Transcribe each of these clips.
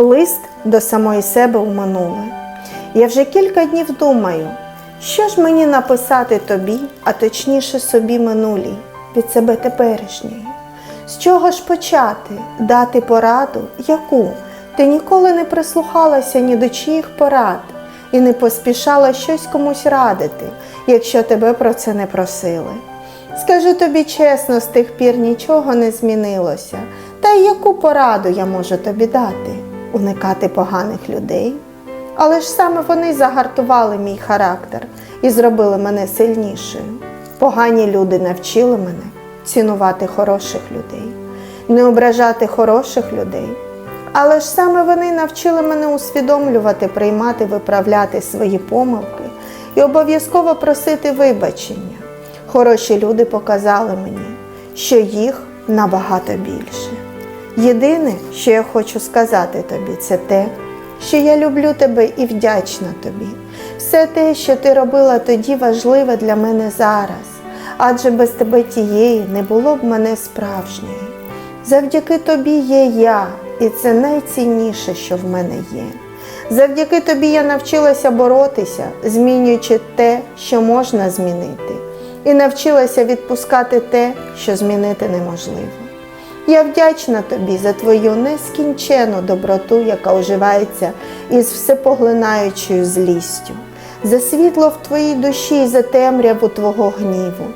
Лист до самої себе у минуле. Я вже кілька днів думаю, що ж мені написати тобі, а точніше собі минулій, від себе теперішньої. З чого ж почати, дати пораду, яку ти ніколи не прислухалася ні до чиїх порад і не поспішала щось комусь радити, якщо тебе про це не просили. Скажу тобі чесно, з тих пір нічого не змінилося. Та й яку пораду я можу тобі дати? Уникати поганих людей? Але ж саме вони загартували мій характер і зробили мене сильнішою. Погані люди навчили мене цінувати хороших людей, не ображати хороших людей. Але ж саме вони навчили мене усвідомлювати, приймати, виправляти свої помилки і обов'язково просити вибачення. Хороші люди показали мені, що їх набагато більше. Єдине, що я хочу сказати тобі, це те, що я люблю тебе і вдячна тобі. Все те, що ти робила тоді, важливе для мене зараз, адже без тебе тієї не було б мене справжньої. Завдяки тобі є я, і це найцінніше, що в мене є. Завдяки тобі я навчилася боротися, змінюючи те, що можна змінити, і навчилася відпускати те, що змінити неможливо. Я вдячна тобі за твою нескінчену доброту, яка уживається із всепоглинаючою злістю, за світло в твоїй душі і за темряву твого гніву,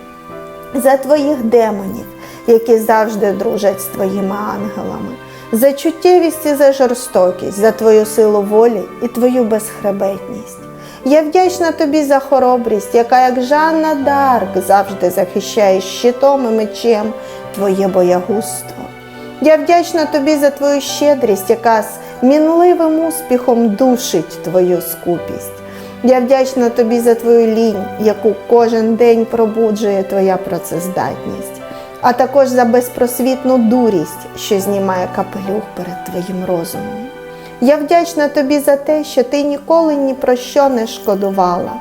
за твоїх демонів, які завжди дружать з твоїми ангелами, за чуттєвість і за жорстокість, за твою силу волі і твою безхребетність. Я вдячна тобі за хоробрість, яка, як Жанна Дарк, завжди захищає щитом і мечем твоє боягузтво. Я вдячна тобі за твою щедрість, яка з мінливим успіхом душить твою скупість. Я вдячна тобі за твою лінь, яку кожен день пробуджує твоя працездатність, а також за безпросвітну дурість, що знімає капелюх перед твоїм розумом. Я вдячна тобі за те, що ти ніколи ні про що не шкодувала.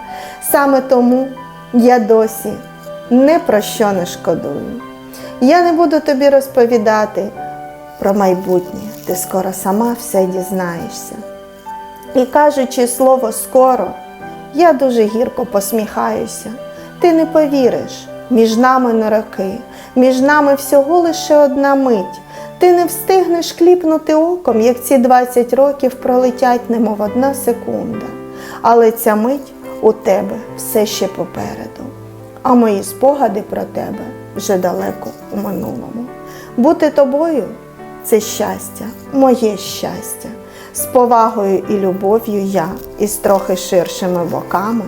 Саме тому я досі не про що не шкодую. Я не буду тобі розповідати про майбутнє, ти скоро сама все дізнаєшся. І кажучи слово скоро, я дуже гірко посміхаюся. Ти не повіриш, між нами не роки, між нами всього лише одна мить. Ти не встигнеш кліпнути оком, як ці 20 років пролетять, немов одна секунда. Але ця мить у тебе все ще попереду. А мої спогади про тебе вже далеко у минулому. Бути тобою це щастя, моє щастя. З повагою і любов'ю я, із трохи ширшими боками,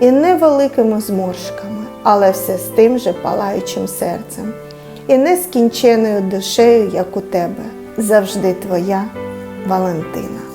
і невеликими зморшками, але все з тим же палаючим серцем, і нескінченою душею, як у тебе, завжди твоя Валентина.